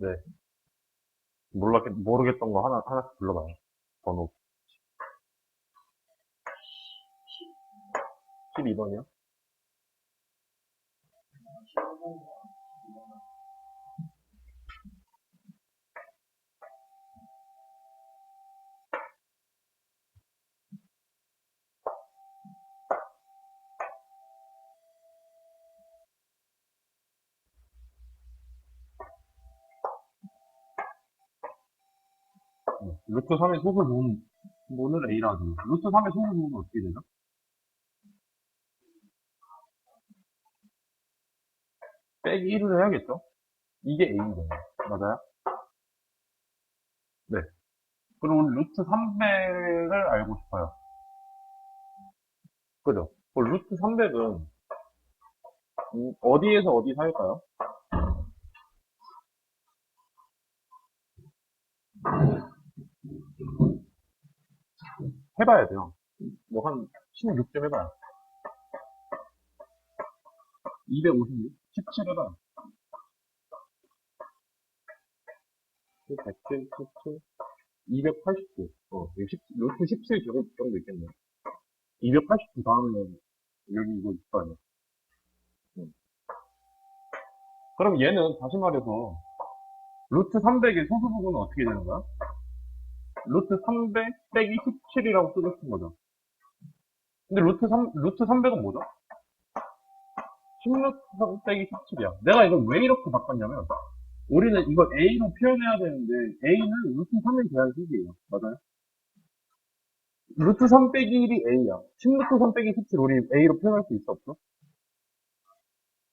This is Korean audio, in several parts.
네. 몰라, 모르겠던 거 하나, 하나씩 불러봐요. 번호. 12번이요? 루트 3의 소수 부분, 부분을 A라 하죠. 루트 3의 소수 부분은 어떻게 되죠? 빼기 1을 해야겠죠? 이게 A잖아요. 맞아요? 네. 그럼 우리 루트 300을 알고 싶어요. 그죠? 그 루트 300은 음, 어디에서 어디 사일까요? 해봐야 돼요. 뭐 한 16점 해봐요. 256? 17 해봐요. 107, 17, 289. 어, 여기 10, 루트 17 정도, 있겠네. 289 다음에 여기 이거 있을 거 아니야. 음. 그럼 얘는 다시 말해서 루트 300의 소수 부분은 어떻게 되는 거야? 루트 300 빼기 17이라고 쓰고 싶은 거죠. 근데 루트 3, 루트 300은 뭐죠? 16 빼기 17이야. 내가 이걸 왜 이렇게 바꿨냐면, 우리는 이걸 A로 표현해야 되는데, A는 루트 3의 계산식이에요. 맞아요? 루트 3 빼기 1이 A야. 16루트 3 빼기 17 우리 A로 표현할 수 있어, 없어?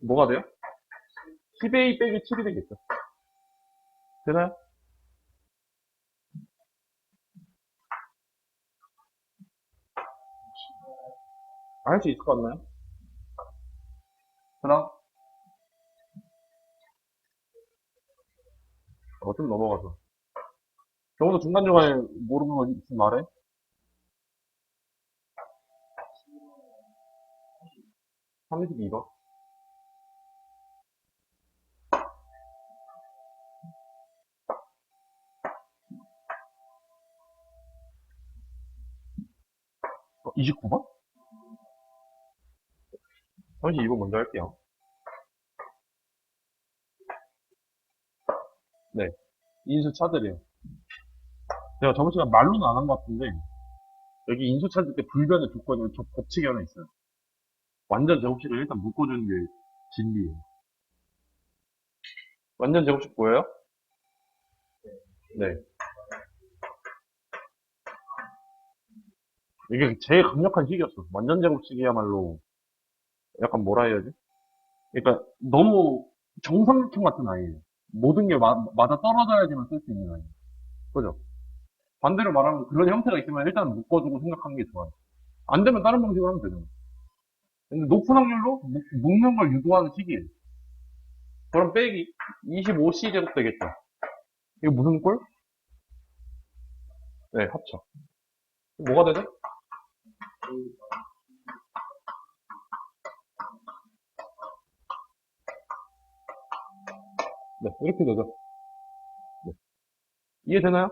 뭐가 돼요? 10A 빼기 7이 되겠죠. 되나요? 할 수 있을 것 같나요? 하나? 어, 좀 넘어가서. 경우도 중간중간에 모르는 거 있으면 말해. 삼십 이번 어, 29번? 32번 먼저 할게요. 네. 인수 찾으래요. 제가 저번 시간 말로는 안 한 것 같은데, 여기 인수 찾을 때 불변의 조건이 저 법칙이 하나 있어요. 완전 제곱식을 일단 묶어주는 게 진리예요. 완전 제곱식 보여요? 네. 이게 제일 강력한 식이었어. 완전 제곱식이야말로 약간 뭐라 해야 지? 그러니까 너무 정상적형 같은 아이예요. 모든 게 마, 맞아 떨어져야지만 쓸 수 있는 아이. 그죠? 반대로 말하면 그런 형태가 있으면 일단 묶어주고 생각하는 게 좋아요. 안 되면 다른 방식으로 하면 되잖아. 근데 높은 확률로 묶- 묶는 걸 유도하는 식이에요. 그럼 빼기 25C 제곱 되겠죠. 이거 무슨 꼴? 네, 합쳐. 뭐가 되죠? 네, 이렇게 되죠. 네. 이해되나요?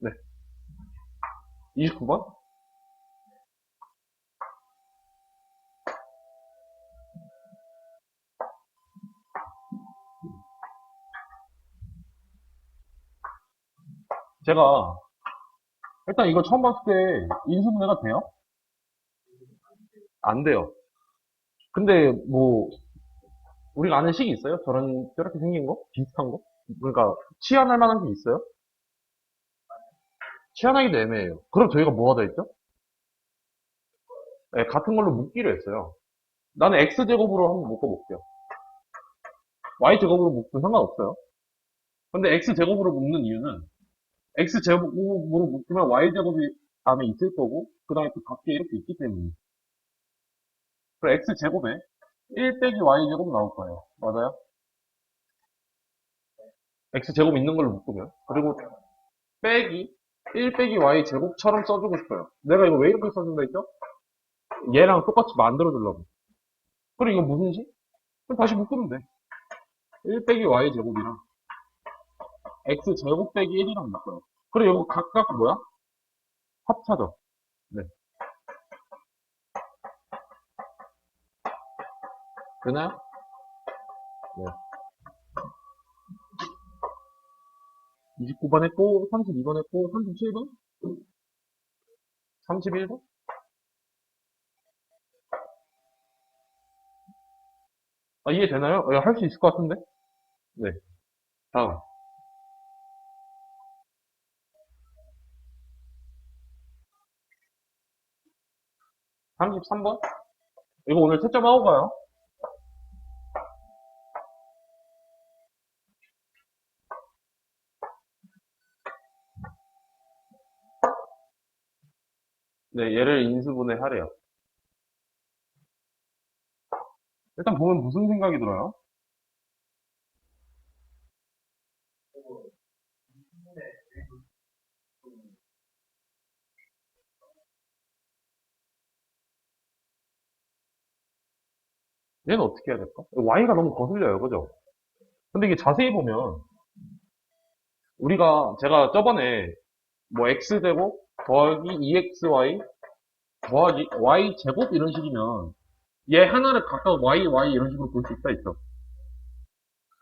네. 29번? 제가 일단 이거 처음 봤을 때 인수분해가 돼요? 안 돼요. 근데 뭐 우리가 아는 식이 있어요? 저런 저렇게 생긴 거? 비슷한 거? 그러니까 치환할 만한 게 있어요? 치환하기도 애매해요. 그럼 저희가 뭐가 더 있죠? 네, 같은 걸로 묶기로 했어요. 나는 x제곱으로 한번 묶어볼게요. y제곱으로 묶으면 상관없어요. 근데 x제곱으로 묶는 이유는 x제곱으로 묶으면 y제곱이 안에 있을 거고 그 다음에 또 밖에 이렇게 있기 때문에 그럼 x제곱에 1 빼기 y제곱 나올 거예요. 맞아요? x제곱 있는 걸로 묶으면 그리고 빼기 1 빼기 y제곱처럼 써주고 싶어요. 내가 이거 왜 이렇게 써준다 했죠? 얘랑 똑같이 만들어주려고. 그리고 이거 무슨 식? 그럼 다시 묶으면 돼. 1 빼기 y제곱이랑 x 제곱 빼기 1이라고 묶어요. 그리고 여기 각각 뭐야? 합차죠. 네. 되나요? 네. 29번 했고, 32번 했고, 37번? 31번? 아, 이해되나요? 할 수 있을 것 같은데? 네. 다음. 33번? 이거 오늘 채점하고 가요. 네, 얘를 인수분해 하래요. 일단 보면 무슨 생각이 들어요? 얘는 어떻게 해야 될까? y가 너무 거슬려요, 그죠? 근데 이게 자세히 보면, 우리가, 제가 저번에, 뭐, x제곱 더하기 2xy 더하기 y제곱 이런 식이면, 얘 하나를 각각 y, y 이런 식으로 볼 수 있다 있어.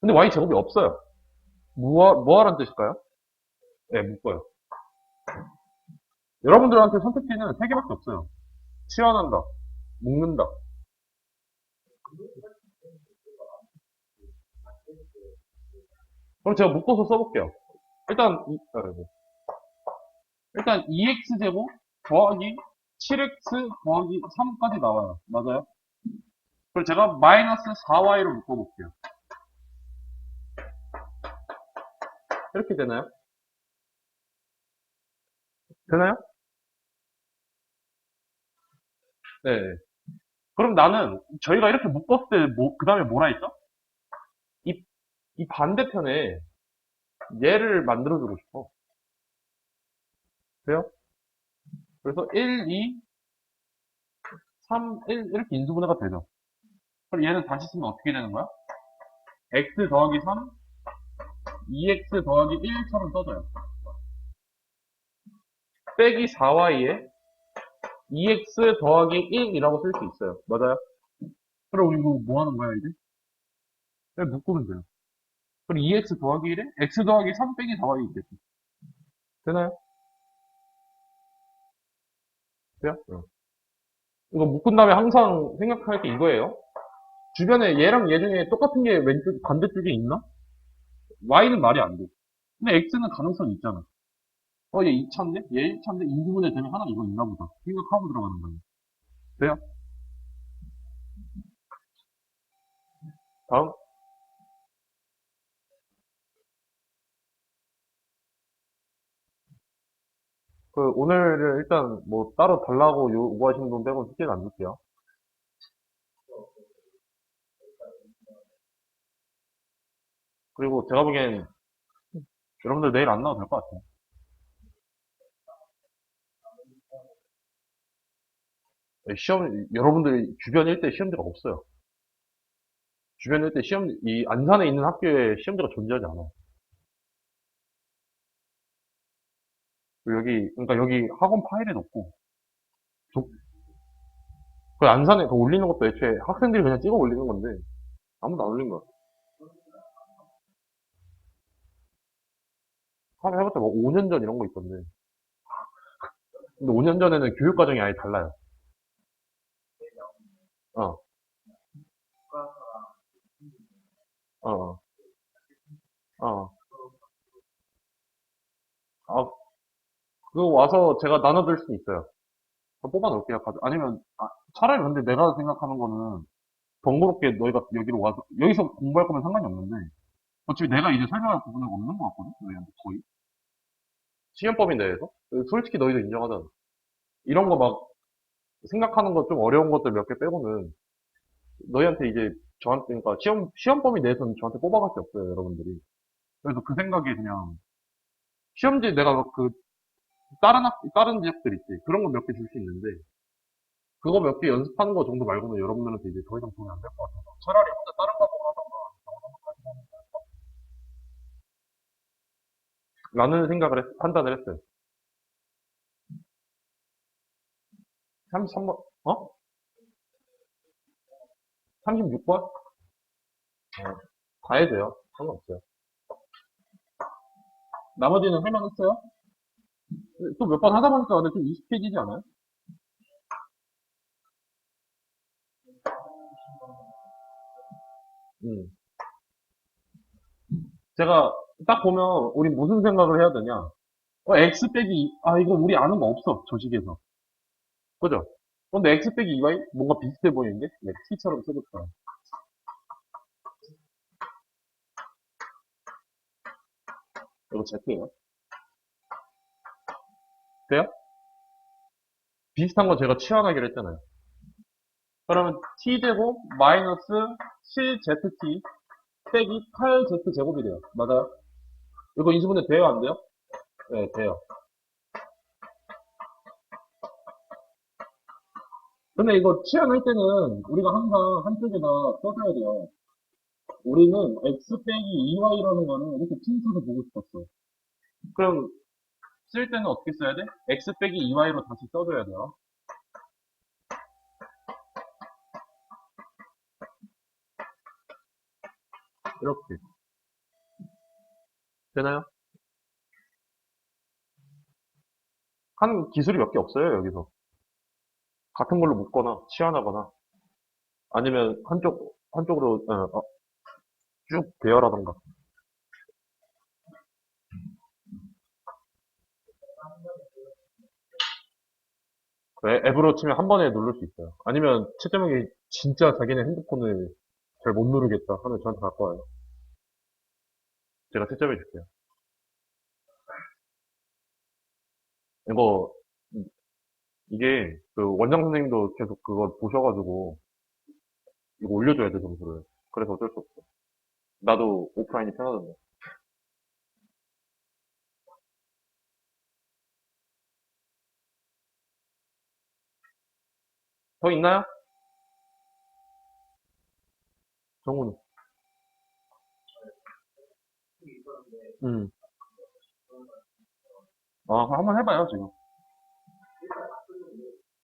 근데 y제곱이 없어요. 뭐, 뭐하란 뜻일까요? 네, 묶어요. 여러분들한테 선택지는 3개밖에 없어요. 치환한다, 묶는다. 그럼 제가 묶어서 써볼게요. 일단, 이- 아, 네. 일단 2x제곱 더하기 7x 더하기 3까지 나와요. 맞아요? 그럼 제가 마이너스 4y로 묶어볼게요. 이렇게 되나요? 되나요? 네. 그럼 나는 저희가 이렇게 묶었을 때 뭐, 그 다음에 뭐라 했죠? 이, 이 반대편에 얘를 만들어주고 싶어. 돼요? 그래서 1, 2, 3, 1 이렇게 인수분해가 되죠. 그럼 얘는 다시 쓰면 어떻게 되는 거야? x 더하기 3, 2x 더하기 1처럼 써져요. 빼기 4y에 2x 더하기 1이라고 쓸 수 있어요. 맞아요? 그럼 우리 이거 뭐 하는 거야, 이제? 그냥 묶으면 돼요. 그럼 2x 더하기 1에 x 더하기 3 빼기 4y 있겠지. 되나요? 돼요? 응. 이거 묶은 다음에 항상 생각할 게 이거예요. 주변에 얘랑 얘 중에 똑같은 게 왼쪽, 반대쪽에 있나? y는 말이 안 돼. 근데 x는 가능성이 있잖아. 어, 얘 2차인데? 얘 1차인데? 인수분해 되면 하나 이거 있나 보다. 생각하고 들어가는 거예요. 돼요? 다음. 그, 오늘은 일단 뭐 따로 달라고 요구하시는 분 빼고 숙제는 안 줄게요. 그리고 제가 보기엔 여러분들 내일 안 나와도 될 것 같아요. 네, 시험, 여러분들 주변 일대 시험지가 없어요. 주변 일대 시험, 이 안산에 있는 학교에 시험지가 존재하지 않아요. 그리고 여기, 그러니까 여기 학원 파일에도 없고, 조- 그 안산에 그 올리는 것도 애초에 학생들이 그냥 찍어 올리는 건데, 아무도 안 올린 거야. 한번 해봤자 뭐 5년 전 이런 거 있던데. 근데 5년 전에는 교육 과정이 아예 달라요. 어. 어. 어. 어. 아, 그거 와서 제가 나눠줄 수는 있어요. 뽑아 놓을게요. 가져- 아니면, 아, 차라리 근데 내가 생각하는 거는 번거롭게 너희가 여기로 와서, 여기서 공부할 거면 상관이 없는데, 어차피 내가 이제 설명할 부분은 없는 것 같거든? 너희한테 거의. 시험법인 대해서? 솔직히 너희도 인정하잖아. 이런 거 막, 생각하는 거 좀 어려운 것들 몇 개 빼고는, 너희한테 이제, 저한테, 그러니까 시험, 시험법인 대해서는 저한테 뽑아갈 게 없어요, 여러분들이. 그래서 그 생각에 그냥, 시험지 내가 그, 다른 학, 다른 지역들 있지. 그런 거 몇 개 줄 수 있는데, 그거 몇 개 연습하는 거 정도 말고는 여러분들한테 이제 더 이상 도움이 안 될 것 같아서. 차라리 혼자 다른 과목을 하던가, 라는 생각을 했- 판단을 했어요. 33번, 어? 36번? 어, 다 해도 돼요. 상관없어요. 나머지는 할만했어요? 또 몇 번 하다 보니까 근데 좀 20페이지지 않아요? 음. 제가 딱 보면 우리 무슨 생각을 해야 되냐? 어, x 빼기 2, 아 이거 우리 아는 거 없어 조식에서. 그죠? 근데 x 빼기 2y 뭔가 비슷해 보이는데? 네, t처럼 써줬다. 이거 z예요. 돼요? 비슷한 거 제가 치환하기로 했잖아요. 그러면 t제곱 마이너스 7zt 빼기 8z 제곱이 돼요. 맞아요? 이거 인수분해 돼요? 안 돼요? 네, 돼요. 근데 이거 치환할 때는 우리가 항상 한쪽에다 써줘야 돼요. 우리는 x 빼기 2y라는 거는 이렇게 틴트로 보고 싶었어. 그럼 쓸 때는 어떻게 써야 돼? x 빼기 2y로 다시 써줘야 돼요. 이렇게. 되나요? 하는 기술이 몇 개 없어요, 여기서. 같은 걸로 묶거나, 치환하거나, 아니면 한쪽, 한쪽으로, 어, 어, 쭉 배열하던가. 앱으로 치면 한 번에 누를 수 있어요. 아니면 채점하기 진짜 자기네 핸드폰을 잘 못 누르겠다 하면 저한테 갖고 와요. 제가 채점해 줄게요. 이거, 음, 이게, 그, 원장 선생님도 계속 그걸 보셔가지고, 이거 올려줘야 돼, 점수를. 그래서 어쩔 수 없어. 나도 오프라인이 편하던데. 더 있나요? 정훈. 음. 아, 한번 해봐요, 지금.